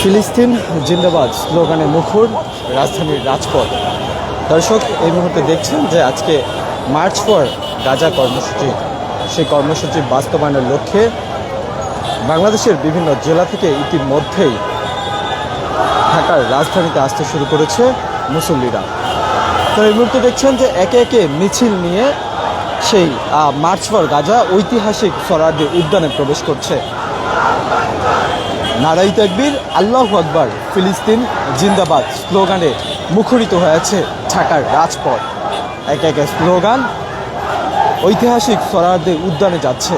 ফিলিস্তিন, জিন্দাবাদ, স্লোগানে মুখর, রাজধানীর রাজপথ। দর্শক, এই মুহূর্তে দেখছেন যে আজকে মার্চ ফর গাজা কর্মসূচি। সেই কর্মসূচি বাস্তবায়নের লক্ষ্যে বাংলাদেশের বিভিন্ন জেলা থেকে ইতিমধ্যেই ঢাকার রাজধানীতে আসতে শুরু করেছে মুসল্লিরা। তো এই মুহূর্তে দেখছেন যে একে একে মিছিল নিয়ে সেই মার্চ ফর গাজা ঐতিহাসিক সরার্দি উদ্যানে প্রবেশ করছে। নারাই তাকবীর, আল্লাহ আকবর, ফিলিস্তিন জিন্দাবাদ স্লোগানে মুখরিত হয়েছে ঢাকার রাজপথ। একে একে স্লোগান ঐতিহাসিক সরারদের উদ্যানে যাচ্ছে।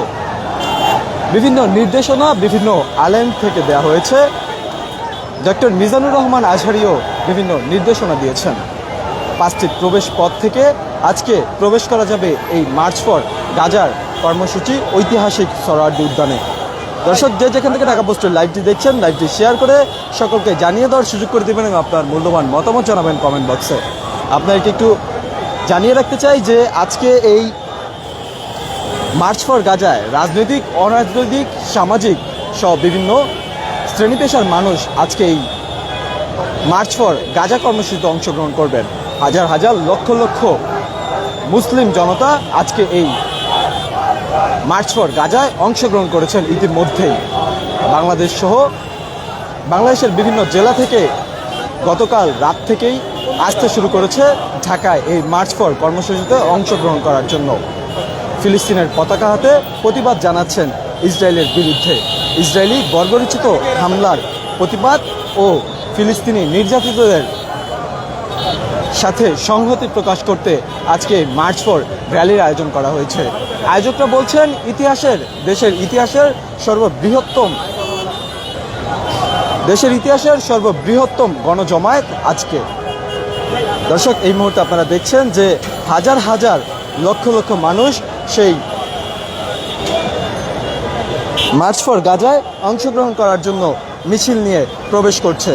বিভিন্ন নির্দেশনা বিভিন্ন আলেম থেকে দেয়া হয়েছে। ডক্টর মিজানুর রহমান আজহারিও বিভিন্ন নির্দেশনা দিয়েছেন। পাঁচটি প্রবেশ পথ থেকে আজকে প্রবেশ করা যাবে এই মার্চ ফর গাজার কর্মসূচি ঐতিহাসিক সরার্দি উদ্যানে। দর্শক যে যেখান থেকে ঢাকা পোস্টের লাইভটি দেখছেন লাইভটি শেয়ার করে সকলকে জানিয়ে দেওয়ার সুযোগ করে দেবেন এবং আপনার মূল্যবান মতামত জানাবেন কমেন্ট বক্সে আপনাদেরকে একটু জানিয়ে রাখতে চাই যে আজকে এই মার্চ ফর গাজায় রাজনৈতিক, অরাজনৈতিক, সামাজিক সহ বিভিন্ন শ্রেণি পেশার মানুষ আজকে এই মার্চ ফর গাজা কর্মসূচিতে অংশগ্রহণ করবেন। হাজার হাজার লক্ষ লক্ষ মুসলিম জনতা আজকে এই মার্চ ফর গাজায় অংশগ্রহণ করেছেন ইতিমধ্যেই। বাংলাদেশ সহ বাংলাদেশের বিভিন্ন জেলা থেকে গতকাল রাত থেকেই আসতে শুরু করেছে ঢাকায় এই মার্চ ফর কর্মসূচিতে অংশগ্রহণ করার জন্য। ফিলিস্তিনের পতাকা হাতে প্রতিবাদ জানাচ্ছেন ইসরায়েলের বিরুদ্ধে। ইসরায়েলি বর্বরিচিত হামলার প্রতিবাদ ও ফিলিস্তিনি নির্যাতিতদের সাথে সংহতি প্রকাশ করতে আজকে মার্চ ফর র্যালির আয়োজন করা হয়েছে। আয়োজকরা বলছেন, ইতিহাসের, দেশের ইতিহাসের সর্ববৃহত্তম দেশের ইতিহাসের সর্ববৃহত্তম গণজমায়েত আজকে। দর্শক, এই মুহূর্তে আপনারা দেখছেন যে হাজার হাজার লক্ষ লক্ষ মানুষ সেই মার্চ ফর গাজায় অংশগ্রহণ করার জন্য মিছিল নিয়ে প্রবেশ করছে।